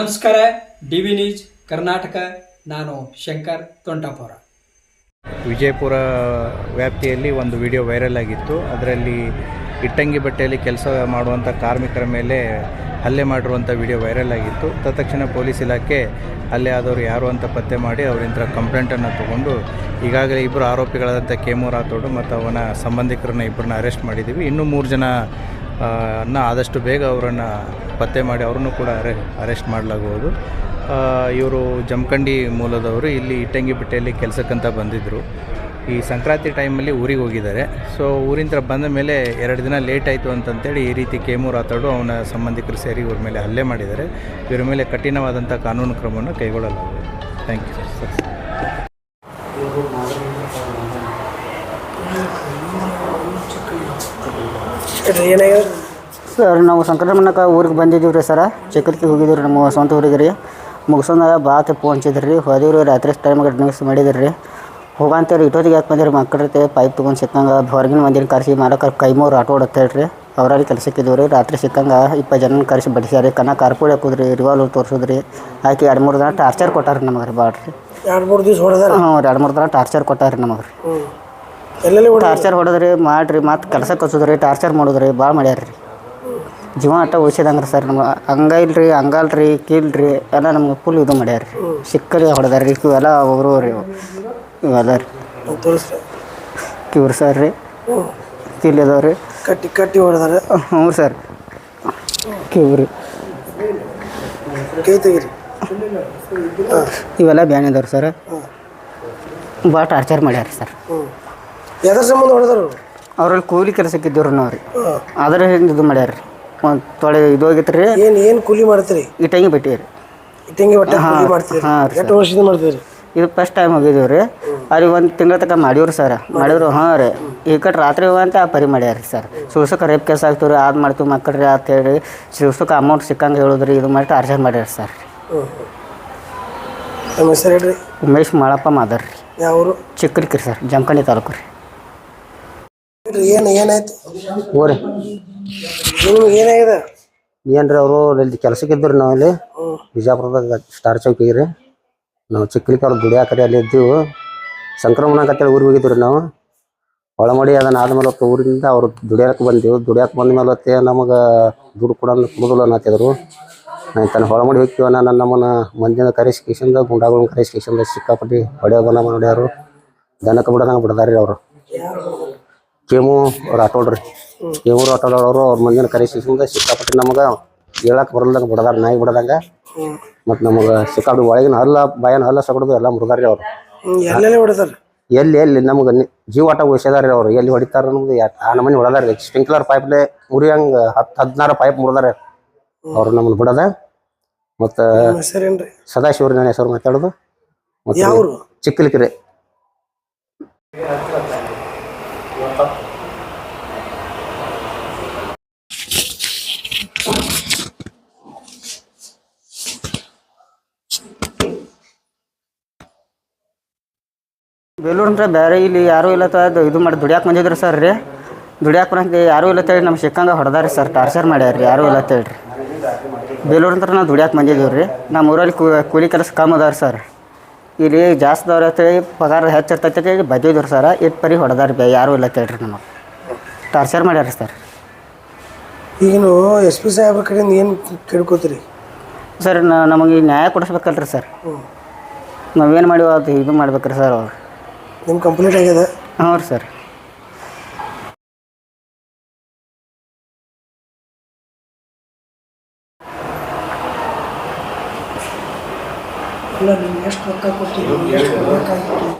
ನಮಸ್ಕಾರ, D V news, Karnataka. ನಾನು ಶಂಕರ್ ತೊಂಟಾಪುರ ವಿಜಯಪುರ ವ್ಯಾಪ್ತಿಯಲ್ಲಿ ಒಂದು ವಿಡಿಯೋ ವೈರಲ್ ಆಗಿತ್ತು. ಅದರಲ್ಲಿ ಇಟ್ಟಂಗಿ ಬಟ್ಟೆಯಲ್ಲಿ ಕೆಲಸ ಮಾಡುವಂಥ ಕಾರ್ಮಿಕರ ಮೇಲೆ ಹಲ್ಲೆ ಮಾಡಿರುವಂಥ ವಿಡಿಯೋ ವೈರಲ್ ಆಗಿತ್ತು. ತತ್ಕ್ಷಣ ಪೊಲೀಸ್ ಇಲಾಖೆ ಹಲ್ಲೆ ಆದವರು ಯಾರು ಅಂತ ಪತ್ತೆ ಮಾಡಿ ಅವರಿಂದ ಕಂಪ್ಲೇಂಟನ್ನು ತಗೊಂಡು ಈಗಾಗಲೇ ಇಬ್ಬರು ಆರೋಪಿಗಳಾದಂಥ ಕೆಮು ರಾಥೋಡು ಮತ್ತು ಅವನ ಸಂಬಂಧಿಕರನ್ನ ಇಬ್ಬರನ್ನ ಅರೆಸ್ಟ್ ಮಾಡಿದ್ದೀವಿ. ಇನ್ನೂ ಮೂರು ಜನ ಆದಷ್ಟು ಬೇಗ ಅವರನ್ನು ಪತ್ತೆ ಮಾಡಿ ಅವ್ರನ್ನೂ ಕೂಡ ಅರೆ, ಅರೆಸ್ಟ್ ಮಾಡಲಾಗುವುದು ಇವರು ಜಮಖಂಡಿ ಮೂಲದವರು ಇಲ್ಲಿ ಇಟ್ಟಂಗಿ ಬಿಟ್ಟೆಯಲ್ಲಿ ಕೆಲಸಕ್ಕಂತ ಬಂದಿದ್ದರು ಈ ಸಂಕ್ರಾಂತಿ ಟೈಮಲ್ಲಿ ಊರಿಗೆ ಹೋಗಿದ್ದಾರೆ. ಸೊ ಊರಿಂದ ಬಂದ ಮೇಲೆ ಎರಡು ದಿನ ಲೇಟ್ ಆಯಿತು ಅಂತಂತೇಳಿ ಈ ರೀತಿ ಕೇಮೂರ್ ಆತಾಡು ಅವನ ಸಂಬಂಧಿಕರು ಸೇರಿ ಇವ್ರ ಮೇಲೆ ಹಲ್ಲೆ ಮಾಡಿದ್ದಾರೆ. ಇವರ ಮೇಲೆ ಕಠಿಣವಾದಂಥ ಕಾನೂನು ಕ್ರಮವನ್ನು ಕೈಗೊಳ್ಳಲಾಗುವುದು ಥ್ಯಾಂಕ್ ಯು ಸರ್ ಏನಾಗ್ಯದ ಸರ್ ನಾವು ಸಂಕ್ರಮಣಕ್ಕೆ ಊರಿಗೆ ಬಂದಿದ್ದೀವಿ ರೀ ಸರ. ಚಕ್ರಕ್ಕೆ ಹೋಗಿದ್ದೀವಿ ರೀ ನಮ್ಮ ಸ್ವಂತ ಊರಿಗೆ ರೀ. ಮುಗಿಸೋದಾಗ ಭಾಳ ತಪ್ಪು ಹಚ್ಚಿದ್ರಿ ರೀ. ಹೋದಿವ್ರಿ ರಾತ್ರಿ ಟೈಮ್ಗೆ ಡ್ರಿಂಕ್ಸ್ ಮಾಡಿದ್ರಿ ರೀ. ಹೋಗಂತೇಳಿ ಇಟ್ಟೋದಿಗೆ ಯಾಕೆ ಬಂದಿರಿ ಮಕ್ಕಳ ರೀ ಪೈಪ್ ತೊಗೊಂಡು ಸಿಕ್ಕಂಗೆ ಹೊರಗಿನ ಮಂದಿನ ಕರೆಸಿ ಮಾಡೋಕೆ ಕೈಮೂರು ಆಟೋ ಓಡತ್ತೇಳಿ ರೀ ಅವರಲ್ಲಿ ಕೆಲಸಕ್ಕಿದ್ದೀವಿ ರೀ. ರಾತ್ರಿ ಸಿಕ್ಕಂಗೆ ಇಪ್ಪತ್ತು ಜನ ಕರೆಸಿ ಬಡಿಸ್ಯಾರಿ ಕನ್ನ ಕಾರ್ಪುಡಿ ಹಾಕುದ್ರಿ ರಿವಾಲ್ವರ್ ತೋರಿಸಿದ್ರಿ ಆಕೆ ಎರಡು ಮೂರು ದಿನ ಟಾರ್ಚರ್ ಕೊಟ್ಟಾರ್ರಿ ನಮಗೆ ರೀ ಭಾಳ ರೀ. ಎರಡು ಮೂರು ದಿವ್ಸ ಹೊಡೆದಾರ? ಹ್ಞೂ ಎರಡು ಮೂರು ದಿನ ಟಾರ್ಚರ್ ಕೊಟ್ಟಾರ ರೀ ನಮಗೆ ರೀ. ಎಲ್ಲೆಲ್ಲಿ ಟಾರ್ಚರ್ ಹೊಡೆದ್ರಿ ಮಾಡಿರಿ ಮತ್ತು ಕೆಲಸ ಕಲ್ಸೋದ್ರಿ ಟಾರ್ಚರ್ ಮಾಡೋದ್ರಿ ಭಾಳ ಮಾಡ್ಯಾರ ರೀ. ಜೀವ ಆಟ ಉಳಿಸಿದಂಗ್ರಿ ಸರ್ ನಮ್ಗೆ. ಹಂಗ ರೀ ಹಂಗಲ್ ರೀ ಕೀಲ್ ರೀ ಎಲ್ಲ ನಮ್ಗೆ ಫುಲ್ ಇದು ಮಾಡ್ಯಾರ. ರೀ ಸಿಕ್ಕರಿ ಹೊಡೆದಾರ ರೀ ಇವೆಲ್ಲ ಅವರು ರೀ ಇವು. ಇವೆಲ್ಲ ರೀ ತೋರಿಸ್ರಿ. ಕಿವ್ರು ಸರ್ ರೀ. ಕೀಲ್ ಇದಾವೆ ರೀ. ಕಟ್ಟಿ ಕಟ್ಟಿ ಹೊಡೆದಾರ. ಹ್ಞೂ ಸರ್. ಕಿವ್ರಿ. ಕೈ ತೆಗೀರಿ. ಇವೆಲ್ಲ ಬ್ಯಾನ್ ಸರ್. ಭಾಳ ಟಾರ್ಚರ್ ಮಾಡ್ಯಾರ ರೀ ಸರ್. ಹ್ಞೂ ಎದ್ರ ಸಂಬಂಧ ಹೊಡೆದಾರ ಅವ್ರಲ್ಲಿ ಕೂಲಿ ಕೆಲಸಕ್ಕೆ ರೀ ನಾವು ರೀ ಅದ್ರ ಇದು ಮಾಡ್ಯಾರ ರೀ. ಒಂದು ತೊಳೆ ಇದು ಹೋಗಿತ್ತು ರೀ ಏನು ಏನು ಕೂಲಿ ಮಾಡ್ತೀರಿ? ಇಟ್ಟಂಗಿ ಬಿಟ್ಟಿ ರೀ. ಇಟ್ಟಂಗಿ ಬಟ್ಟೆ ಹಾಂ, ಕೂಲಿ ಮಾಡ್ತೀರಿ? ಹಾಂ ರೀ ಎಷ್ಟು ವರ್ಷದಿಂದ ಮಾಡ್ತೀರಿ? ಇದು ಫಸ್ಟ್ ಟೈಮ್ ಹೋಗಿದ್ದೀವಿ ರೀ. ಅಲ್ಲಿ ಒಂದು ತಿಂಗಳ ತನಕ ಮಾಡಿವ್ರಿ ಸರ್. ಮಾಡಿದ್ರು ಹಾಂ ರೀ. ಈ ಕಡೆ ರಾತ್ರಿ ಅಂತ ಆ ಪರಿ ಮಾಡ್ಯಾರ ಸರ್. ಸುಳ್ಸಕ್ಕೆ ರೇಪ್ ಕೇಸ್ ಆಗ್ತೀವಿ ರೀ ಅದು ಮಾಡ್ತೀವಿ ಮಕ್ಕಳ್ರಿ ಅಂತ ಹೇಳಿ ಸುಳ್ಸಕ್ಕೆ ಅಮೌಂಟ್ ಸಿಕ್ಕಂಗೆ ಹೇಳಿದ್ರಿ ಇದು ಮಾಡಿ ಟಾರ್ಚರ್ ಮಾಡ್ಯಾರ ಸರ್. ನಮ್ಮ ಹೆಸರು ಹೇಳ್ರಿ? ಉಮೇಶ್ ಮಾಳಪ್ಪ ಮಾದರ್. ರೀ ಯಾವರು ಚಿಕ್ಕಲಿಕ್ರಿ ಸರ್ ಜಮಖಂಡಿ ತಾಲೂಕು ರೀ. ಏನು ಏನಾಯ್ತು? ಓರಿ ನಿಮ್ಗೆ ಏನಾಗಿದೆ ಏನ್ರಿ ಅವರು ಇಲ್ಲಿ ಕೆಲಸಕ್ಕೆ ಇದ್ದರು ನಾವು ಇಲ್ಲಿ. ಬಿಜಾಪುರದಾಗ ಸ್ಟಾರ್ ಚೌಕಿಗೆ ರೀ ನಾವು ಚಿಕ್ಕಲಿಕ್ಕೆ ಅವ್ರು ದುಡಿಯಾಕರಿ ಅಲ್ಲಿ ಇದ್ದೀವಿ. ಸಂಕ್ರಮಣ ಅಂತೇಳಿ ಊರಿಗೆ ಹೋಗಿದ್ವಿ ರೀ ನಾವು. ಒಳಮಡಿ ಅದನ್ನ ಆದ್ಮೇಲೆ ಹೊತ್ತು ಊರಿಂದ ಅವ್ರು ದುಡಿಯಾಕೆ ಬಂದೀವಿ. ದುಡಿಯಾಕೆ ಬಂದ ಮೇಲೆ ಹೊತ್ತೆ ನಮಗೆ ದುಡ್ಡು ಕೂಡ ಕೊಡೋದಿಲ್ಲ ಅನ್ನತ್ತಿದ್ರು ತನ್ನ ಹೊಳಮಡಿ ಹೋಗ್ತೀವ ನಾನು ನಮ್ಮನ್ನ ಮಂದಿನ ಕರೆಸಿ ಕಿಶನ್ದ ಗುಂಡಾಗಳನ್ನ ಕರೆಸಿ ಕಿಶನ್ದ ಸಿಕ್ಕಾಪಟ್ಟಿ ಹೊಡೆಯೋ ಬನ ಮಾಡ್ಯಾರು ದನಕ್ಕೆ ಬಿಡೋದಂಗೆ ಬಿಡ್ದಾರಿ ಅವ್ರು. ಕೇಮು ಅವ್ರು ಆಟೋಡ್ರಿ. ಕೇಮು ಅವರು ಅವ್ರ ಮಂದಿನ ಕರೆಸಿಂದ ಸಿಕ್ಕಾಪಟ್ಟೆ ನಮಗೆ ಹೇಳಕ್ಕೆ ಬರಲ್ದಂಗೆ ಬಿಡದಾರ ನಾಯಿ ಬಿಡದಂಗ. ಮತ್ತೆ ನಮಗೆ ಸಿಕ್ಕಾಪಟ್ಟಿ ಒಳಗಿನ ಹಲ್ಲ ಬಾಯನ ಹಲ್ಲ ಸಗಡ್ದು ಎಲ್ಲ ಮುರಿದಾರ್ರಿ ಅವ್ರು. ಎಲ್ಲೆಲ್ಲಿ ಹೊಡೆದಾರ ಎಲ್ಲಿ ಎಲ್ಲಿ ನಮಗೆ ಜೀವಾಟ ಜೀವ ಆಟ ಉಳಿಸಿದಾರೆ ಅವ್ರು. ಎಲ್ಲಿ ಹೊಡಿತಾರ ಅನ್ನೋದು ಯಾ- ಆ ನಮನಿ ಹೊಡೆದಾರ ಸ್ಪ್ರಿಂಕ್ಲರ್ ಪೈಪ್ಲೆ ಮುರಿಯಂಗೆ ಹತ್ತು ಹದಿನಾರು ಪೈಪ್ ಮುರಿದಾರೆ ಅವ್ರು ನಮ್ಮನ್ನು ಬಿಡದ. ಮತ್ತು ಸದಾಶಿವರು ನನ್ನ ಹೆಸರು ಮಾತಾಡೋದು. ಮತ್ತು ಚಿಕ್ಕಲಿಕ್ರಿ. ಬೇಲೂರು ಅಂದ್ರೆ ಬೇರೆ ಇಲ್ಲಿ ಯಾರೂ ಇಲ್ಲ ಇದು ಮಾಡಿ ದುಡಿಯಾಕೆ ಬಂದಿದ್ರು ಸರ್ ರೀ. ದುಡಿಯಾಕೆ ಬರಂತ ಯಾರೂ ಇಲ್ಲ ತೇಳಿ ನಮ್ಮ ಸಿಕ್ಕಂಗೆ ಹೊಡೆದಾರಿ ಸರ್, ಟಾರ್ಚರ್ ಮಾಡ್ಯಾರ್ರಿ ಯಾರೂ ಇಲ್ಲ ಬೇಲೂರು ಅಂದ್ರೆ ನಾವು ದುಡಿಯಾಕೆ ಬಂದಿದ್ದೀವಿ ರೀ. ನಮ್ಮ ಊರಲ್ಲಿ ಕೂಲಿ ಕೆಲಸ ಕಮ್ಮಿ ಅದಾರ ಸರ್. ಇಲ್ಲಿ ಜಾಸ್ತಿ ಅದಾವ್ರ ಅಂತೇಳಿ ಪಗಾರ ಹೆಚ್ಚಿರ್ತೈತೆ ಹೇಳಿ ಬದ್ದಿದ್ರು ಸರ್ ಇಟ್ಟು ಪರಿ ಹೊಡೆದಾರ ಬೇ ಯಾರು ಇಲ್ಲ ಕೇಳ್ರಿ ನಮಗೆ. ಟಾರ್ಚರ್ ಮಾಡ್ಯಾರ ಸರ್. ಏನು ಎಸ್ ಪಿ ಸಾಹೇಬ್ರ ಕಡೆಯಿಂದ ಏನು ಕೇಳ್ಕೊತೀರಿ ಸರ್ ನಮಗೆ ನ್ಯಾಯ ಕೊಡಿಸ್ಬೇಕಲ್ರಿ ಸರ್. ನಾವೇನು ಮಾಡಿವ ಅದು ಇದು ಮಾಡ್ಬೇಕ್ರಿ ಸರ್ ಅವ್ರು. ನಿಮ್ಮ ಕಂಪ್ಲೀಟ್ ಆಗ್ಯದ ಹ್ಞೂ ರೀ ಸರ್. ಇಲ್ಲ ಎಷ್ಟು ರೊಕ್ಕ ಕೊಟ್ಟಿದ್ದೀವಿ ಎಷ್ಟು ಕೊಡಬೇಕಾಗಿತ್ತು